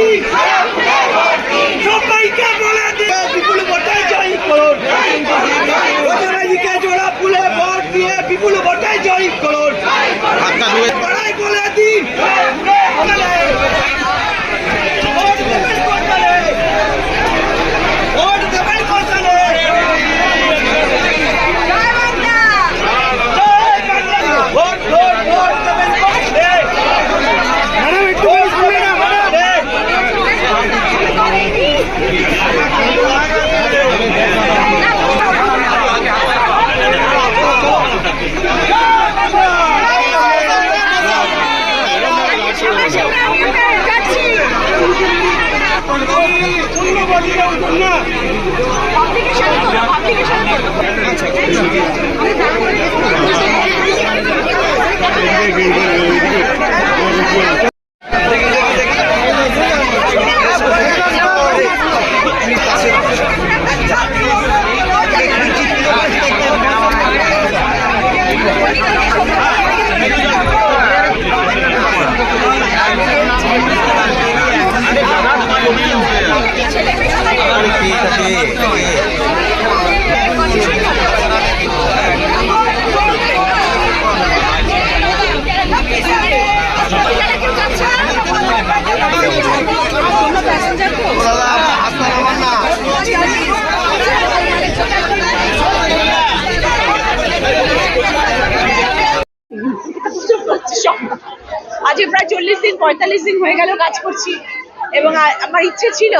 দিন আপনি কি সাথে আপনি কি সাথে আজকে প্রায় চল্লিশ দিন, পঁয়তাল্লিশ দিন হয়ে গেল কাজ করছি। এবং আমার ইচ্ছে ছিল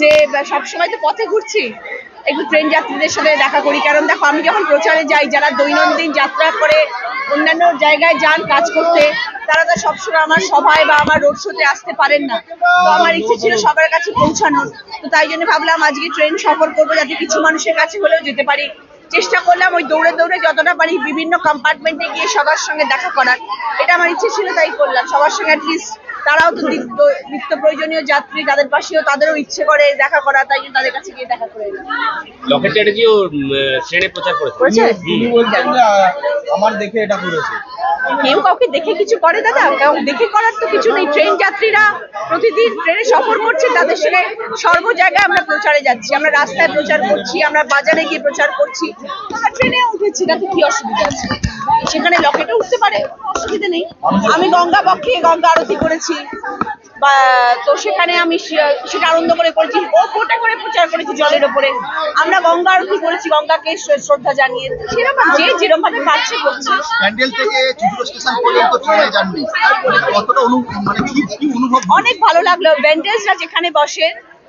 যে সবসময় তো পথে ঘুরছি। একটু ট্রেন যাত্রীদের সাথে দেখা করি। কারণ দেখো, আমি যখন প্রচারে যাই, যারা দৈনন্দিন যাত্রা করে, অন্যান্য জায়গায় যান কাজ করতে, তারা তো সবসময় আমার সভায় বা আমার রোড শোতে আসতে পারেন না। তো আমার ইচ্ছে ছিল সবার কাছে পৌঁছানোর। তো তাই জন্য ভাবলাম, আজকে ট্রেন সফর করব, যাতে কিছু মানুষের কাছে হলেও যেতে পারি। চেষ্টা করলাম ওই দৌড়ে দৌড়ে যতটা পারি বিভিন্ন কম্পার্টমেন্টে গিয়ে সবার সঙ্গে দেখা করার। এটা আমার ইচ্ছে ছিল, তাই করলাম। সবার সঙ্গে অ্যাটলিস্ট তারাও তো নিত্য নিত্য প্রয়োজনীয় যাত্রী তাদের পাশেও তাদেরও ইচ্ছে করে দেখা করা তাই জন্য তাদের কাছে গিয়ে দেখা করে লকেট চ্যাটার্জিও ট্রেনে প্রচার করেছে। করেছে? বলছেন যে আমার দেখে এটা করেছে। কেউ কাউকে দেখে কিছু করে দাদা? কেউ দেখে করার তো কিছু নেই। ট্রেন যাত্রীরা প্রতিদিন ট্রেনে সফর করছে তাদের সঙ্গে সর্ব জায়গায় আমরা প্রচারে যাচ্ছি। আমরা রাস্তায় প্রচার করছি আমরা বাজারে গিয়ে প্রচার করছি। আমরা ট্রেনে উঠেছি তাতে কি অসুবিধা আছে? সেখানে লকেটে উঠতে পারে? অসুবিধা নেই। আমি গঙ্গা পক্ষে গঙ্গা আরতি করেছি। বা তো সেখানে আমি সেটা আনন্দ করে করেছি। ও কোটা করে প্রচার করেছি জলের ওপরে। আমরা গঙ্গা আরতি করেছি গঙ্গাকে শ্রদ্ধা জানিয়ে। সেরকম যে যেরকম ভাবে পারছে করছে। প্যান্ডেল থেকে চুচুড়ো স্টেশন পর্যন্ত ট্রেনে যাননি। কতটা অনু মানে কি কি অনুভব অনেক ভালো লাগল। ভেন্ডার্সরা যেখানে বসেন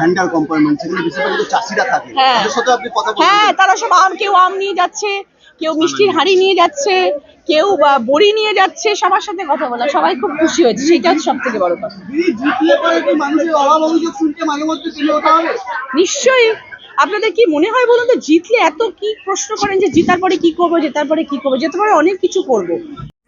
ভ্যান্ডার কম্পার্টমেন্ট সেখানে বেশিরভাগ চাষিরা থাকে। হ্যাঁ। তাদের সাথে আপনি কথা বললেন হ্যাঁ তারা সব আম কেউ আম নিয়ে যাচ্ছে কেউ মিষ্টির হাঁড়ি নিয়ে যাচ্ছে কেউ বড়ি নিয়ে যাচ্ছে সবার সাথে কথা বলা সবাই খুব খুশি হয়েছে সেটা হচ্ছে সব থেকে বড় কথা। নিশ্চয়ই। আপনাদের কি মনে হয় বলুন তো জিতলে এত কি প্রশ্ন করেন যে জিতার পরে কি করব জেতার পরে কি করব? জেতার পরে অনেক কিছু করব।